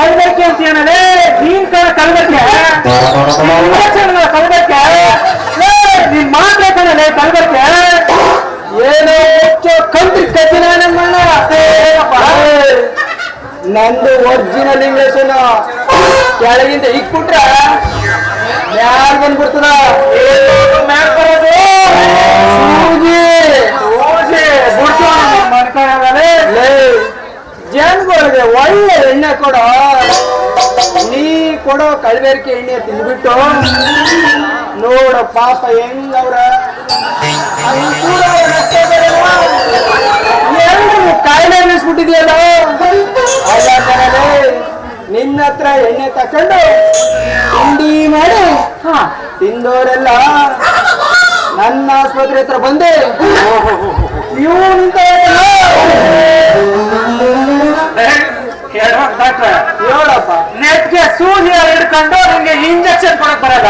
ಕಲ್ಬಕ್ಕೆ ಅಂತ ಏನಲೇ ನೀನ್ ಕಣ ಕಲ್ಬಕ್ಕೆ ಕಲ್ಬಕ್ಕೆ ನೀನ್ ಮಾತ್ರ ಕಣಲೇ ಕಲ್ಬಕ್ಕೆ ಏನೋ ಕಂತ್ರಿ ಕತ್ತಿನ ನಮ್ಮಣ್ಣ. ನಂದು ಒರಿಜಿನಲ್ ಇಂಗ್ಲಿಷನ್ ಕೆಳಗಿಂದ ಇಕ್ಬಿಟ್ರೆ ಯಾರು ಬಂದ್ಬಿಡ್ತದ. ಮ್ಯಾಲ್ ಜನಗಳಿಗೆ ಒಳ್ಳೆ ಎಣ್ಣೆ ಕೊಡೋ ನೀ ಕೊಡೋ ಕಳಬೇರಿಕೆ ಎಣ್ಣೆ ತಿಂದ್ಬಿಟ್ಟು ನೋಡ ಪಾಪ ಹೆಂಗವ್ರ. ಕಾಯಿಲೆ ಅನ್ನಿಸ್ಬಿಟ್ಟಿದ್ಯಲ್ಲ? ನಿನ್ನ ಹತ್ರ ಎಣ್ಣೆ ತಕೊಂಡು ತಿಂಡಿ ಮಾಡಿ ತಿಂದೋರೆಲ್ಲ ನನ್ನ ಆಸ್ಪತ್ರೆ ಹತ್ರ ಬಂದೆ. ಹೇಳೋ ನೆಟ್ಗೆ ಸೂಜಿ ಹಿಡ್ಕೊಂಡು ನಿಮ್ಗೆ ಇಂಜೆಕ್ಷನ್ ಕೊಡಕ್ ಬರಲ್ಲ.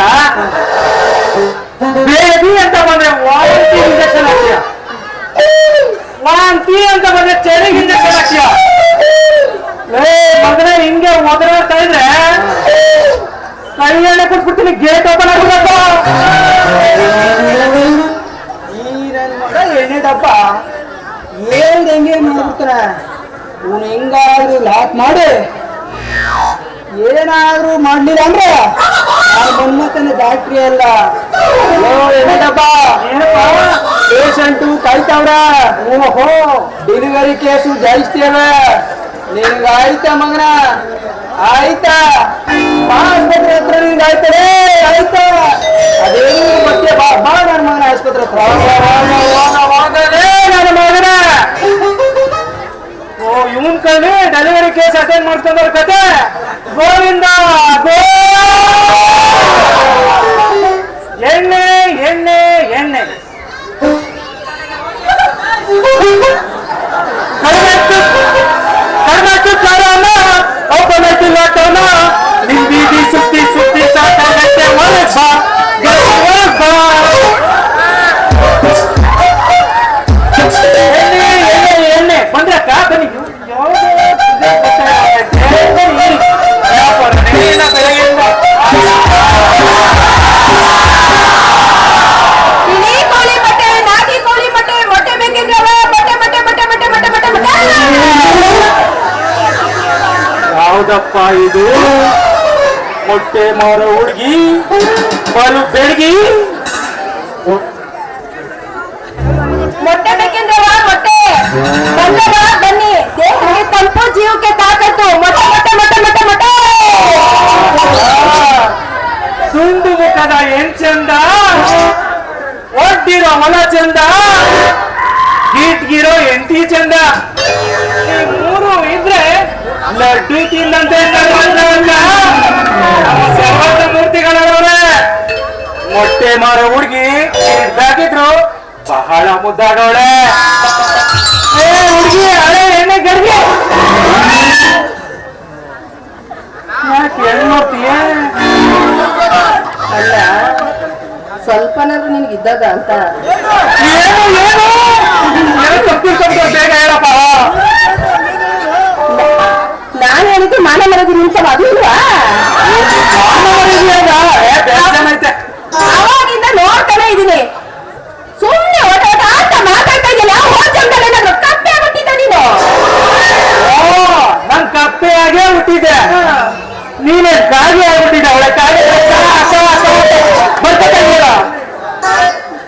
ಬೇಬಿ ಅಂತ ಬಂದ್ರೆ ವಾಂತಿ ಇಂಜೆಕ್ಷನ್ ಹಾಕ್ತೀಯ? ವಾಂತಿ ಅಂತ ಬಂದ್ರೆ ಚೆರಿಗೆ ಇಂಜೆಕ್ಷನ್ ಹಾಕ್ತೀಯ? ಏ, ಮಗನೇ, ಹಿಂಗೆ ಮೊದಲ ಇದ್ರೆ ಕೈಯಲ್ಲೇ ಕೊಟ್ಬಿಡ್ತೀನಿ ಗೇಟ್ ಓಪನ್ ಆಗ್ಬಿಡಪ್ಪ. ಈ ನನ್ ಮಗ ಎಣ್ಣೆ ಡಬ್ಬ ಏನ್ ಹೆಂಗೆ ಮಾಡ್ಬಿಡ್ತಾನ ಇವನು ಹೆಂಗಾದ್ರೂ ಲಾಕ್ ಮಾಡಿ. ಏನಾದ್ರೂ ಮಾಡ್ಲಿಲ್ಲ ಅಂದ್ರೆ ನಾನು ಮನ್ಮತನ ಡಾಕ್ಟ್ರಿ ಅಲ್ಲ. ಪೇಷಂಟು ಕಾಯ್ತಾವ್ರ ಓಹೋ ಡೆಲಿವರಿ ಕೇಸು ಜಾಯಿಸ್ತೇವೆ ನಿನ್ಗ ಆಯ್ತಾ ಮಗನ? ಆಯ್ತಾ? ಆಸ್ಪತ್ರೆ ಹತ್ರ ನಿನ್ಗೆ ಆಯ್ತದೆ ಆಯ್ತಾ? ಅದೇನು ಮತ್ತೆ ಬಾ ಬಾ ನನ್ನ ಮಗನ ಆಸ್ಪತ್ರೆ ಹತ್ರ. ಇವನ್ ಕೈಲಿ ಡೆಲಿವರಿ ಕೇಸ್ ಅಟೆಂಡ್ ಮಾಡ್ಕೊಂಡ್ರ ಕತೆ ಗೋವಿಂದ ಗೋ ಎಣ್ಣೆ ಎಣ್ಣೆ ಎಣ್ಣೆ ಕಡಿಮೆಟ್ಟು ಕಡಿಮೆಟ್ಟು ಕಾರಣ ಒಬ್ಬನೈತಿ ಲಾಟೋನ ನಿಮ್ ಬೀದಿ ಸುತ್ತಿ ಇದು ಮೊಟ್ಟೆ ಮಾರ ಹುಡುಗಿ ಬಲು ಬೆಳಗಿ. ಮೊಟ್ಟೆ ಬೇಕೆಂದ್ರೆ ಮೊಟ್ಟೆ. ಬನ್ನಿ. ದೇಹಕ್ಕೆ ತಂಪು ಜೀವಕ್ಕೆ ತಾಕತ್ತು. ಮೊಟ್ಟೆ ಮೊಟ್ಟೆ ಮೊಟ್ಟೆ ಮೊಟ್ಟೆ ಮೊಟ್ಟೆ. ಸುಂಡು ಮುಖದ ಏನ್ ಚಂದ? ಒಡ್ಡಿರೋ ಹೊಲ ಚಂದ? ಗೀಟ್ಗಿರೋ ಎಂಟಿ ಚಂದ? ಲಡ್ಡು ತಿಂದಂತೆ ಸರ್ವಜ್ಞ ನಮ್ಮ ಸರ್ವಜ್ಞ ಮೂರ್ತಿಗಳವ್ರೆ ಮೊಟ್ಟೆ ಮಾರೋ ಹುಡುಗಿ ಇದ್ದಾಗಿದ್ರು ಬಹಳ ಮುದ್ದಾಡೋಳೆ ಏ ಹುಡುಗಿ ಅಳೆ ಎಣ್ಣೆ ಗರ್ಗೆ ಯಾಕೆ ಹೆಣ್ಣು ನೋಡ್ತೀಯ? ಅಲ್ಲ ಸ್ವಲ್ಪನಾದ್ರೂ ನಿನ್ಗೆ ಇದ್ದಾಗ ಅಂತ? ಏನು ಏನು? ಏನು ತಪ್ಪಿಸ್ಕೊಂಡು ಬೇಗ ಮಾನ ಮಾಡೋದು ನಿಂತವ ಅದು ಇಲ್ವಾ? ಅವಾಗಿಂದ ನೋಡ್ತಾನೆ ಇದೀನಿ. ಸುಮ್ಮನೆ ಹೊಟ್ಟೆ ಅಂತ ಮಾತಾಡ್ತಾ ಇದೆಯಲ್ಲ ಹೋದ ಜನ್ಮದಲ್ಲಿ ಏನಾದ್ರು ಕಪ್ಪೆ ಆಗ್ಬಿಟ್ಟಿದ್ದ ನೀನು? ಓ ಕಪ್ಪೆ ಆಗೇ ಹುಟ್ಟಿದ್ದೆ. ನೀನೇ ಕಾಗೆ ಆಗ್ಬಿಟ್ಟಿದ್ದೆ ಅವಳ ಕಾಗೆ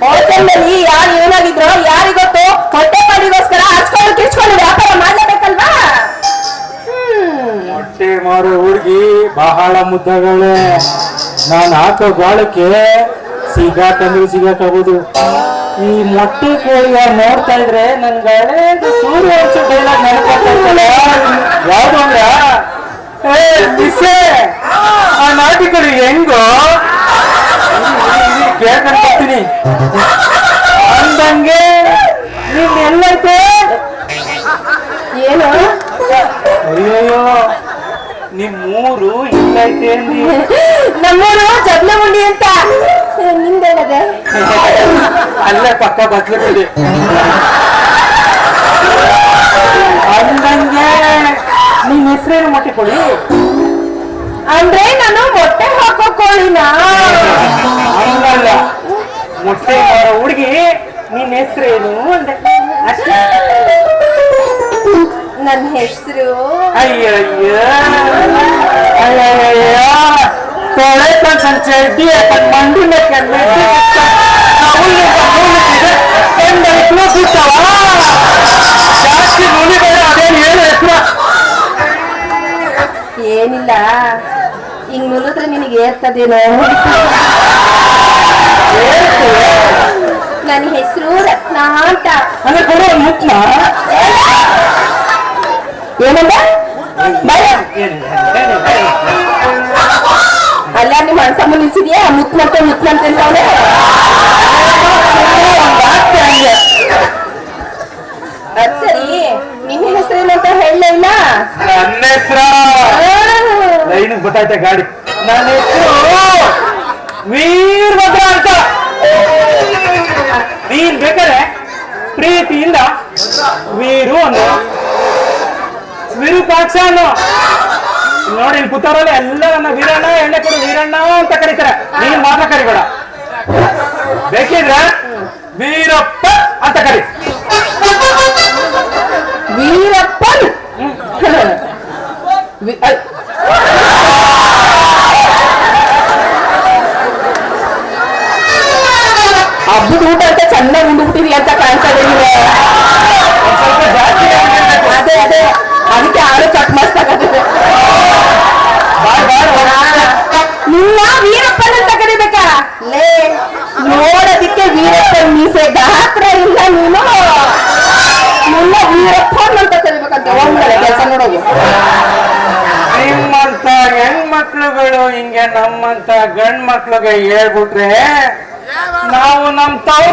ಹೋಟೆಲ್ನಲ್ಲಿ ಯಾರು ಏನಾಗಿದ್ರು ಯಾರಿಗೊತ್ತು ಹೊಟ್ಟೆ ಪಾಡಿಗೋಸ್ಕರ ಹಚ್ಕೊಂಡು ಕಿಚ್ಕೊಂಡು ವ್ಯಾಪಾರ ಮಾಡ್ಲೇಬೇಕಲ್ವಾ ಮಾರೋ ಹುಡುಗಿ ಬಹಳ ಮುದ್ದಗಳೇ. ನಾನು ಹಾಕೋ ಗಾಳಕ್ಕೆ ಸಿಗಾಕಂದ್ರೆ ಸಿಗಾಕಾಗೋದು. ಈ ಮೊಟ್ಟೆ ಕೋಳಿ ನೋಡ್ತಾ ಇದ್ರೆ ನನ್ಗೆ ಸೂರ್ಯ ಡೈಲಾಗ್ ನಡ್ಕೊತಾ ಇದ್ದಲ್ಲ ಯಾವ್ದು ಅಂದ್ರ, ಏ ಮಿಸ್ಸೆ ಆ ನಾಟಿಕರು ಹೆಂಗೋ? ಕೇಳ್ಕೊಂಡ್ಬರ್ತೀನಿ ನಮ್ಮೂರು ಜಬ್ಲಗುಂಡಿ ಅಂತ. ನಿಂದೇನದೆ ಅಲ್ಲೇ ಪಕ್ಕ ಬಸ್ಲಿದೆ ಅಂದಂಗೆ ನಿನ್ ಹೆಸರೇನು ಮೊಟ್ಟೆ ಕೊಡಿ ಅಂದ್ರೆ ನಾನು ಮೊಟ್ಟೆ ಹಾಕೋ ಕೋಳಿನ ಹಂಗಲ್ಲ. ಮೊಟ್ಟೆ ಹುಡುಗಿ ನಿನ್ ಹೆಸರೇನು ಅಂದೆ. ಅಷ್ಟೇ. ನನ್ನ ಹೆಸರು. ಅಯ್ಯಯ್ಯ. ಅಯ್ಯಯ್ಯ ತೊಳೆ ಕಳ್ಸನ್ ಚಡ್ಡಿ ಹಾಕೊಂಡ್ ಮಂಡಿ ಮೇಲೆ ಜಾಸ್ತಿ ನುಲಿ ಬೇಡ ಅದೇನು ಹೇಳು ಹೆಸರು ಏನಿಲ್ಲ. ಹಿಂಗ್ ನುಲಿದ್ರೆ ನಿನಗೆ ಏರ್ತದೇನೋ? ನನ್ನ ಹೆಸರು ರತ್ನ ಅಂತ. ಅಂದ್ರೆ ಕೊಡುವ ಮುಟ್ನ ಏನಂದ? ಅಲ್ಲ ನಿಮ್ಮ ಅಣ್ಸಮ್ಮ ನಿಲ್ಸಿದ್ಯಾ? ಮುತ್ನಂತೆ ಮುತ್ಮಂತ ಅಂತವ್ನೆ ಅದ್ ಸರಿ. ನಿನ್ನ ಹೆಸರು ಅಂತ ಹೇಳಲೇ ಇಲ್ಲ? ನನ್ನ ಹೆಸರು. ಲೈನ್ ಗೊತ್ತಾಯ್ತ ಗಾಡಿ? ನನ್ನ ಹೆಸರು ವೀರಭದ್ರ ಅಂತ. ನೀನ್ ಬೇಕಾದ್ರೆ ಪ್ರೀತಿಯಿಂದ ವೀರು ಅನ್ನು ವಿರೂಪಾಕ್ಷ ಅನ್ನು ನೋಡಿ, ಇಲ್ಲಿ ಕೂತಾರಲ್ಲ ಎಲ್ಲ ನನ್ನ ವೀರಣ್ಣ, ಎಣ್ಣೆ ಕೊಡು, ವೀರಣ್ಣ ಅಂತ ಕರೀತಾರೆ. ನೀನ್ ಮಾತ್ರ ಕರಿಬೇಡ. ಬೇಕಿದ್ರೆ ವೀರಪ್ಪ ಅಂತ ಕರಿ. ಒಂದರ ಕೆಲಸ ನೋಡೋದು. ನಿಮ್ಮಂತ ಹೆಣ್ಮಕ್ಳುಗಳು ಹಿಂಗೆ ನಮ್ಮಂತ ಗಂಡ್ ಮಕ್ಳಿಗೆ ಹೇಳ್ಬಿಟ್ರೆ ನಾವು ನಮ್ ತವ್ರ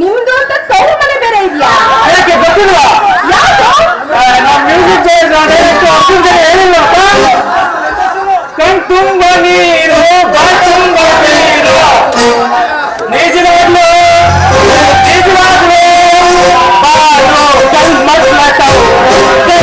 ನಿಮ್ದು ಅಂತ ತವ್ರ ಮನೆ ಬೇರೆ ಇದ್ಯಾ? ಯಾಕೆ ಗೊತ್ತಿಲ್ವಾ? ಮ್ಯೂಸಿಕ್ ಹೇಳಿಲ್ಲ ಕಣ್ ತುಂಬ ನೀರು ಬಾಳ್ ತುಂಬ ನೀರು. ನಿಜವಾಗ್ಲು Thank you.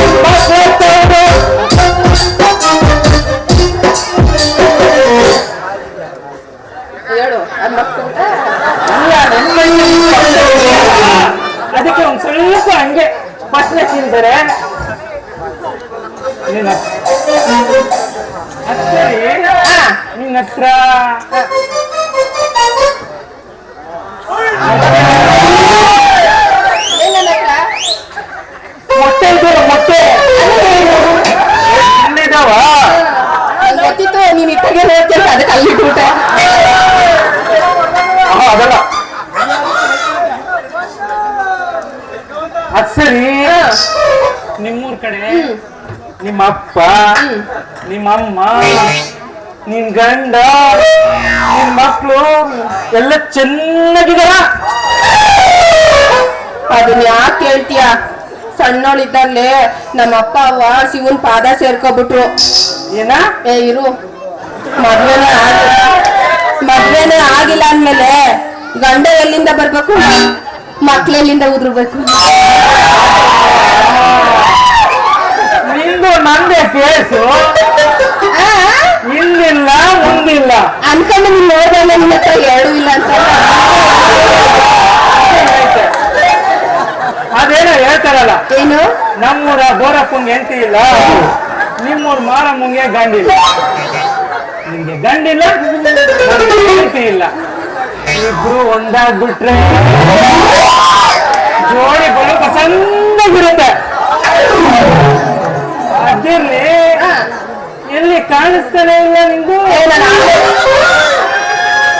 ಇಟ್ಟಿಗೆ ಹೇಳ್ತೀನಿ ಅದಕ್ಕೆ ಅಲ್ಲಿ ಆ, ಅದಲ್ಲ. ಅದ್ ಸರಿ. ನಿಮ್ಮೂರ್ ಕಡೆ ನಿಮ್ಮ ಅಪ್ಪ ನಿಮ್ಮಮ್ಮ ನಿನ್ ಗಂಡ ನಿನ್ ಮಕ್ಕಳು ಎಲ್ಲ ಚೆನ್ನಾಗಿದಾರ. ಅದನ್ನ ಯಾಕೆ ಹೇಳ್ತೀಯ ಸಣ್ಣವಳಿದ್ದಲ್ಲೇ ನಮ್ಮ ಅಪ್ಪ ಅವ್ವ ಶಿವನ್ ಪಾದ ಸೇರ್ಕೊಬಿಟ್ರು. ಏನ? ಏ ಇರು. ಮದ್ವೆನೇ ಆಗಿಲ್ಲ ಮದ್ವೆನೇ ಆಗಿಲ್ಲ ಅಂದ್ಮೇಲೆ ಗಂಡ ಎಲ್ಲಿಂದ ಬರ್ಬೇಕು? ಮಕ್ಳು ಎಲ್ಲಿಂದ ಉದ್ರಬೇಕು? ನಿಂದು ನಂದೇ ಕೇಸು. ಇಲ್ಲಿಲ್ಲ ಮುಂದಿಲ್ಲ. ಅನ್ಕೊಂಡು ನೀನ್ ನೋಡ್ದೆ ನಿನ್ನ ಹತ್ರ ಎರಡು ಇಲ್ಲ ಅಂತ. ಅದೇನೋ ಹೇಳ್ತಾರಲ್ಲ ಏನು? ನಮ್ಮೂರ ಬೋರಪ್ಪಂಗೆ ಎಂತಿ ಇಲ್ಲ. ನಿಮ್ಮೂರ ಮಾರಮ್ಮಂಗೆ ಗಂಡಿಲ್ಲ. ನಿಮ್ಗೆ ಗಂಡಿಲ್ಲ ಹೆಂಡತಿ ಇಲ್ಲ. ಇಬ್ರು ಒಂದಾಗ್ಬಿಟ್ರೆ ಜೋಡಿ ಬಲು ಪಸಂದಾಗಿರುತ್ತೆ ಅದಿರ್ಲಿ ಎಲ್ಲಿ ಕಾಣಿಸ್ತಾನೆ ಇಲ್ಲ ನಿಂದು? ಏ,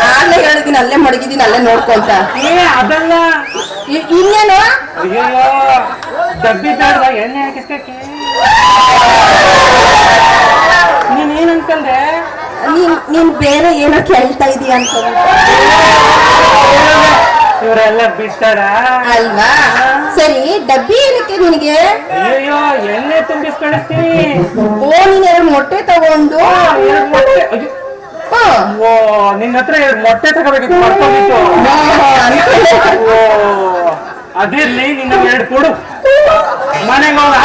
ನಾನು ಹೇಳಿದೀನಿ ಅಲ್ಲೇ ಮಡಗಿದೀನಿ ಅಲ್ಲೇ ನೋಡ್ಕೊಂತ ಏ ಅದಲ್ಲ. ಇನ್ನೇನು? ಅಯ್ಯೋ ಡಬ್ಬಿ ಬೇಡ ಎಣ್ಣೆ ಹಾಕಿಸ್ಕಕ್ಕೆ ಏನ್ ಅನ್ಕಂಡೆ ನೀನ್ ನೀನ್ ಬೇರೆ ಏನೋ ಕೇಳ್ತಾ ಇದೀಯ ಅಂತ ಇವರೆಲ್ಲ ಬಿಡ್ತಾರ? ಅಲ್ವಾ? ಸರಿ ಡಬ್ಬಿ ಏನಕ್ಕೆ ನಿನಗೆ? ಅಯ್ಯೋ ಎಣ್ಣೆ ತುಂಬಿಸ್ ಕಳಿಸ್ತೀನಿ ಓ ನೀನ್ ಎರಡು ಮೊಟ್ಟೆ ತಗೊಂಡು. ಓ. ನಿನ್ನ ಹತ್ರ ಎರಡ್ ಮೊಟ್ಟೆ ತಗೋಬೇಕಿತ್ತು ಮರ್ತೋಗಿತ್ತು ಓ ಅದಿರ್ಲಿ ನಿನ್ನ ಎರಡು ಕೊಡು. ಮನೆಗೆ ಹೋಗಿ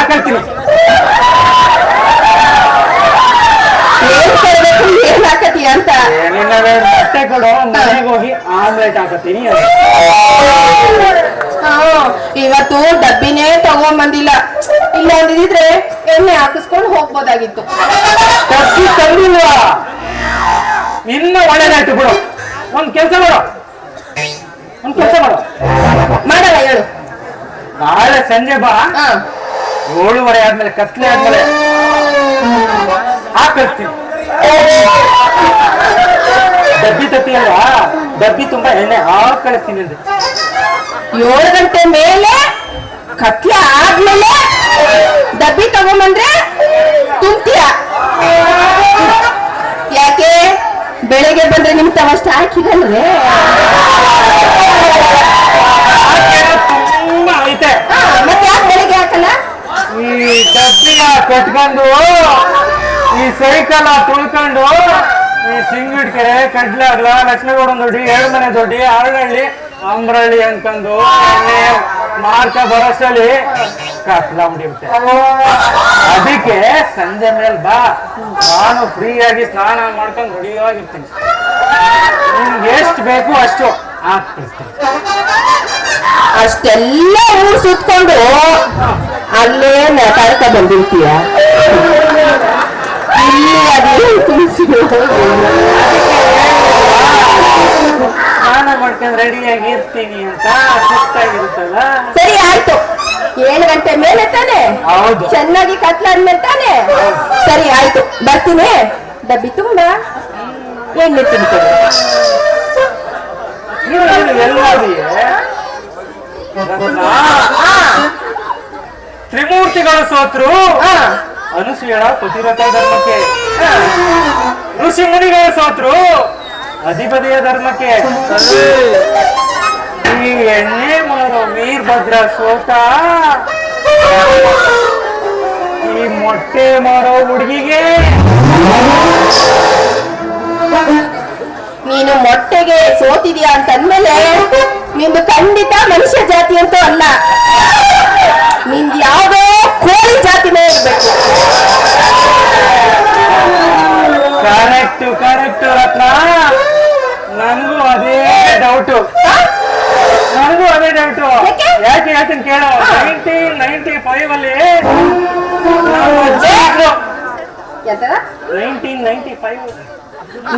ಏನ್ ಅಂತ. ನಿನ್ನ ಮೊಟ್ಟೆ ಕೊಡು ಮನೆಗೆ ಹೋಗಿ ಆಮ್ಲೆಟ್ ಹಾಕತೀನಿ ಇವತ್ತು ಡಬ್ಬಿನೇ ತಗೊಂಬಂದಿಲ್ಲ. ಇಲ್ಲ ಅಂದಿದ್ರೆ ಎಣ್ಣೆ ಹಾಕಿಸ್ಕೊಂಡು ಹೋಗ್ಬೋದಾಗಿತ್ತು. ತಪ್ಪಿ ತಂದಿಲ್ವಾ? ಇನ್ನ ಒಳ್ಳೇದಾಯ್ತು ಬಿಡು. ಒಂದ್ ಕೆಲ್ಸ ಮಾಡು. ಒಂದ್ ಕೆಲಸ ಮಾಡು. ಮಾಡಲ್ಲ ಹೇಳು. ನಾಳೆ ಸಂಜೆ ಬಾ. ಏಳುವರೆ ಆದ್ಮೇಲೆ ಕತ್ಲೆ ಆದ್ಮೇಲೆ. ಹಾಕಿಸ್ತೀನಿ ಡಬ್ಬಿ ತತ್ತಿಯಲ್ಲ ಡಬ್ಬಿ ತುಂಬಾ ಎಣ್ಣೆ ಹಾಕಿ ಕಳಿಸ್ತೀನಿ ಅಂದ್ರೆ ಏಳು ಗಂಟೆ ಮೇಲೆ ಕತ್ಲೆ ಆದ್ಮೇಲೆ ಡಬ್ಬಿ ತಗೊಂಬಂದ್ರೆ ತುಂಬ್ತೀಯ. ಯಾಕೆ? ಬೆಳಗ್ಗೆ ಬಂದ್ರೆ ನಿಮ್ ತವಷ್ಟು ಹಾಕಿದಲ್ವೇ ಹಾಗೆ ತುಂಬಾ ಐತೆ. ಮತ್ತೆ ಯಾಕೆ ಬೆಳಗ್ಗೆ ಹಾಕಲ್ಲ? ಈ ಡಬ್ಬಿಯ ಕಟ್ಕೊಂಡು ಈ ಸೈಕಲ್ ತುಳ್ಕೊಂಡು ಈ ಸಿಂಗಿಡ್ಕೆರೆ, ಕಡ್ಲಾಗ್ಲ, ಲಕ್ಷ್ಮೀಗೌಡನ ದೊಡ್ಡಿ ಏಳು ಮನೆ ದೊಡ್ಡಿ ಆರಗಳ್ಳಿ ಅಂಬ್ರಳ್ಳಿ ಅಂತಂದು ಮಾರ್ಕ ಬರಸಲ್ಲಿ ಕತ್ಲ ಅದಕ್ಕೆ ಸಂಜೆ ಮೇಲೆ ಬಾ. ನಾನು ಫ್ರೀ ಆಗಿ ಸ್ನಾನ ಮಾಡ್ಕೊಂಡು ರೆಡಿಯಾಗಿರ್ತೀನಿ. ನಿಮ್ಗೆ ಎಷ್ಟು ಬೇಕು ಅಷ್ಟು ಹಾಕ್ಬಿಡ್ತೀನಿ. ಅಷ್ಟೆಲ್ಲ ಊರು ಸುತ್ಕೊಂಡು ಅಲ್ಲೇ ನಾಟಕ ಬಂದಿರ್ತೀಯ? ಸ್ನಾನ ಮಾಡ್ಕೊಂಡು ರೆಡಿಯಾಗಿ ಇರ್ತೀನಿ ಅಂತ ಸುಸ್ತಾಗಿರುತ್ತಲ್ಲ ಸರಿ ಆಯ್ತು. ಏಳು ಗಂಟೆ ಮೇಲೆ ತಾನೆ? ಹೌದು. ಚೆನ್ನಾಗಿ ಕತ್ಲಾದ್ಮೇಲೆ ತಾನೆ? ಸರಿ ಆಯ್ತು. ಬರ್ತೀನಿ. ಡಬ್ಬಿ ತುಂಬ. ಎಣ್ಣೆ ತಿಂತೀನಿ. ತ್ರಿಮೂರ್ತಿಗಳು ಸೋತ್ರು? ಅನುಸೂಯಳ ಪತಿರಥ ಧರ್ಮಕ್ಕೆ. ಋಷಿ ಮುನಿಗಳು ಸೋತ್ರು. ಅಧಿಪತಿಯ ಧರ್ಮಕ್ಕೆ. ಈ ಎಣ್ಣೆ ಮಾರೋ ವೀರಭದ್ರ ಸೋತ. ಈ ಮೊಟ್ಟೆ ಮಾರೋ ಹುಡುಗಿಗೆ. ನೀನು ಮೊಟ್ಟೆಗೆ ಸೋತಿದ್ಯಾ ಅಂತ ಅಂದ್ಮೇಲೆ ನಿಂದು ಖಂಡಿತ ಮನುಷ್ಯ ಜಾತಿ ಅಂತೂ ಅಲ್ಲ. ನಿಂದು ಯಾವುದೋ ಕೋಳಿ ಜಾತಿನೇ ಇರ್ಬೇಕು. Correct correct Ratna. ನನಗೂ ಅದೇ ಡೌಟು ನನಗೂ ಅದೇ ಡೌಟು ಯಾಕೆ? ಹೇಳ್ತೀನಿ ಕೇಳು. ನೈನ್ಟಿ ನೈನ್ಟಿ ಫೈವ್ ಅಲ್ಲಿ ನೈನ್ಟೀನ್ ನೈನ್ಟಿ ಫೈವ್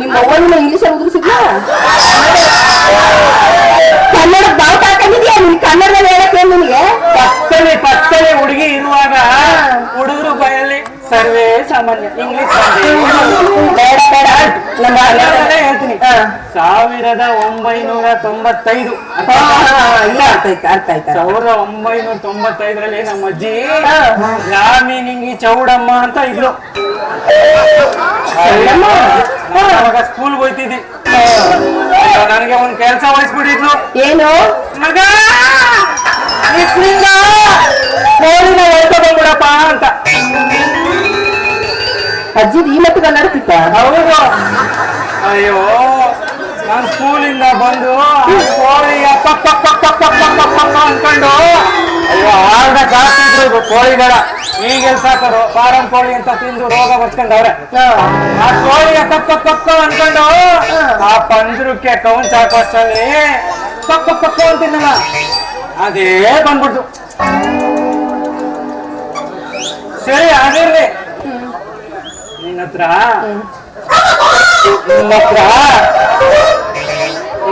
ನಿಮ್ಮ ಅವ್ವನ್ನ ಇಂಗ್ಲಿಷ್ ಉದುರಿಸಿದ್ಯಾ ಕನ್ನಡ ಬಾವುಟ ಹಾಕೊಂಡಿದ್ಯಾ ನೀನ್? ಕನ್ನಡದಲ್ಲಿ ಹೇಳಕ್ಕೆ ನಿನಗೆ? ಪಕ್ಕದಲ್ಲಿ ಪಕ್ಕದಲ್ಲಿ ಹುಡುಗಿ ಇರುವಾಗ ಹುಡುಗರು ಬಯಲಿ ಸರ್ವೇ ಸಾಮಾನ್ಯ ಇಂಗ್ಲಿಷ್ ಬೇಡ ಬೇಡ. ನಮ್ಮ ಕನ್ನಡದಲ್ಲೇ ಹೇಳ್ತೀನಿ. ಸಾವಿರದ ಒಂಬೈನೂರ ತೊಂಬತ್ತೈದು. ಇಲ್ಲ ಅರ್ಥ ಆಯ್ತು ಅರ್ಥ ಆಯ್ತು. ಸಾವಿರದ ಒಂಬೈನೂರ ತೊಂಬತ್ತೈದರಲ್ಲಿ ನಮ್ಮ ಅಜ್ಜಿ ರಾಮಿ ಯಾಮಿನಿಂಗಿ ಚೌಡಮ್ಮ ಅಂತ ಇದ್ರು. ಚೌಡಮ್ಮ? ಸ್ಕೂಲ್ ಹೋಯ್ತಿದ್ದಿ. ನನಗೆ ಒಂದ್ ಕೆಲಸ ವಹಿಸ್ಬಿಟ್ಟಿದ್ಲು ಏನು? ಮಗ! ಇದ್ರಿಂದ ಕೋಳಿನ ಹೊಡ್ಕೊಂಡ್ಬಿಡಪ್ಪ ಅಂತ. ಅಜ್ಜಿ ಈ ಮಟ್ಟಿಗೆ ಅಲ್ಲಾಡ್ತಿತ್ತ ಹೌದು. ಅಯ್ಯೋ ನಾನು ಸ್ಕೂಲಿಂದ ಬಂದು ಕೋಳಿ ಅಪ್ಪ ಅನ್ಕೊಂಡು ಅಯ್ಯೋ ಆರ್ಡ ಕಾಸ್ತಿದ್ರು ಕೋಳಿಗಳ ಈಗೆಲ್ ಸಾಕರು ಫಾರಂ ಕೋಳಿ ಅಂತ ತಿಂದು ರೋಗ ಬರ್ಸ್ಕೊಂಡವ್ರೆ. ಆ ಕೋಳಿ ಪಕ್ಕ ಅನ್ಕೊಂಡು ಆ ಪಂದ್ರಕ್ಕೆ ಕೌಂಟ್ ಹಾಕೋಷ್ಟಲ್ಲಿ ಪಕ್ಕ ಪಕ್ಕ ಅಂತಿದ್ದಲ್ಲ ಅದೇ ಬಂದ್ಬಿಡ್ತು. ಸರಿ ಆಗಿರ್ಲಿ ನಿನ್ನ ಹತ್ರ ನಿಮ್ಮ ಹತ್ರ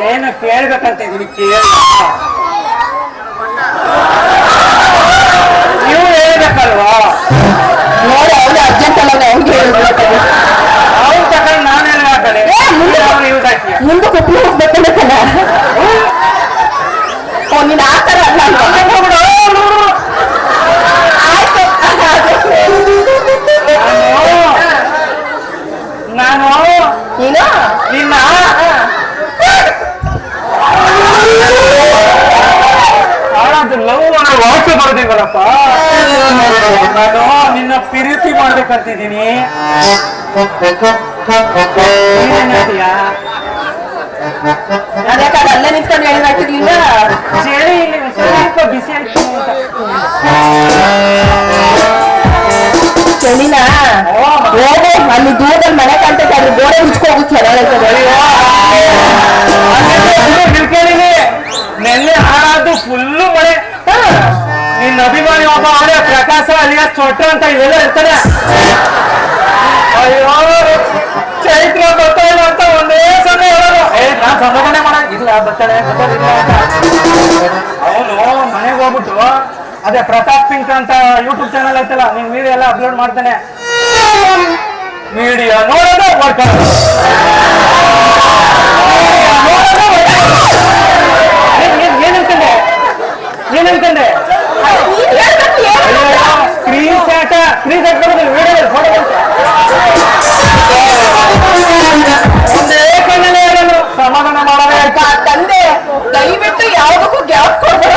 ಏನು ಕೇಳ್ಬೇಕಂತ ಇದೀನಿ ಕೇಳ ನೀವು ಹೇಳ್ಬೇಕಲ್ವಾ? ನೋಡಿ ಅವಳು ಅರ್ಜೆಂಟ್ ಅಲ್ಲ ಹೇಳಿದ್ರು ಅವ್ರು ತಗೊಂಡು ನಾನೇನು ಮುಂದೆ- ಯೂಸ್ ಮುಂದೆ ಕೊಟ್ಟು ಹೋಗ್ಬೇಕು ಓ ನೀನ್ ಆ ಥರ ಅಲ್ಲ ಕಲ್ತಿದ್ದೀನಿ ನಿನ್ನ ಹೇಳ್ತೀಯಾ ಮಾಡ್ಬೇಕಂತಿದ್ದೀನಿ ಅಲ್ಲೇ ನಿಂತ್ಕೊಂಡು ಹೇಳಿದಾಕಿರ್ಲಿಲ್ಲ ಚಳಿ ಇಲ್ಲಿ? ಬಿಸಿ ಆಯ್ತು ಅಂತ. ಚಳಿನ ಅಲ್ಲಿ ದೂರದಲ್ಲಿ ಮನೆ ಕಾಣ್ತೈತೆ ಅದ್ರ ಗೋಡೆ ಮುಚ್ಕೋಗು ಚೆನ್ನಾಗಿರ್ತದೆ ಪ್ರಕಾಶ ಅಲ್ಲಿಯ ಚೊಟ್ಟ ಅಂತ ಇವೆಲ್ಲ ಇರ್ತಾನೆ ಅಯ್ಯೋ, ಚೈತ್ರ ಬರ್ತಾ ಇಲ್ಲ ಅಂತ ಒಂದೇ ಸಲ ಹೇಳೋದು. ಏ, ನಾನ್ ಸಂಭಾಷಣೆ ಮಾಡ ಇಲ್ಲ ಬರ್ತಾಳೆ ಅವನು ಮನೆಗೆ ಹೋಗ್ಬಿಟ್ಟು, ಅದೇ ಪ್ರತಾಪ್ ಪಿಂಕ್ ಅಂತ ಯೂಟ್ಯೂಬ್ ಚಾನಲ್ ಐತಲ್ಲ ನಿಮ್ ವಿಡಿಯೋ ಎಲ್ಲ ಅಪ್ಲೋಡ್ ಮಾಡ್ತಾನೆ. ವಿಡಿಯೋ ನೋಡೋದು ಬರ್ತಾನೆ ಏನ್ ಅನ್ಕೊಂಡೆ ಏನ್ ಅನ್ಕೊಂಡೆ ನೀನ್ ಹೇಳ್ಬೇಕು ಏನು? ಸ್ಕ್ರೀನ್ ಶಾಟ್ ಸ್ಕ್ರೀನ್ ಶಾಟ್ ಬರೋದಿಲ್ಲ ವಿಡಿಯೋ ಫೋಟೋ ಸಮಾಧಾನ ಆಯ್ತಾ? ತಂದೆ ದಯವಿಟ್ಟು ಯಾವುದಕ್ಕೂ ಗ್ಯಾಪ್ ಕೊಡ್ಬೇಡ.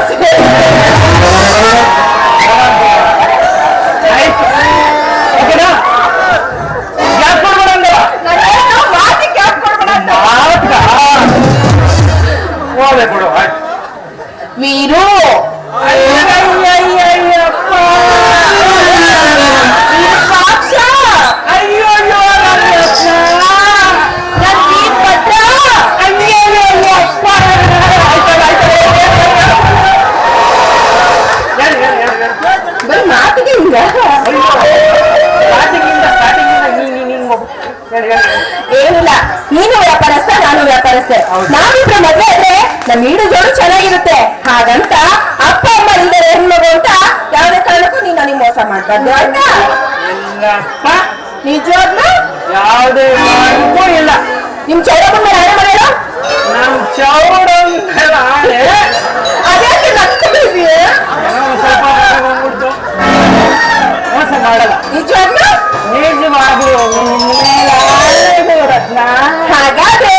ಅಪ್ಪ ನಿಜವಾಗ್ಲು ಯಾವುದೇ ಇಲ್ಲ. ನಿಮ್ ಚೌಡಪ್ಪ ಮೇಲೆ ಹಣೆ ಮಾಡಿಲ್ಲ ನಮ್ ಚೌಡ ಆಣೆ ಅದ್ಯಾಕೆ ನಗ್ತಿದ್ದೀಯ ಸ್ವಲ್ಪ ಬಂದ್ಬಿಡ್ತು ನಿಜವಾಗ್ಲು ನಿಜವಾಗ್ಲು ಹಾಗಾದ್ರೆ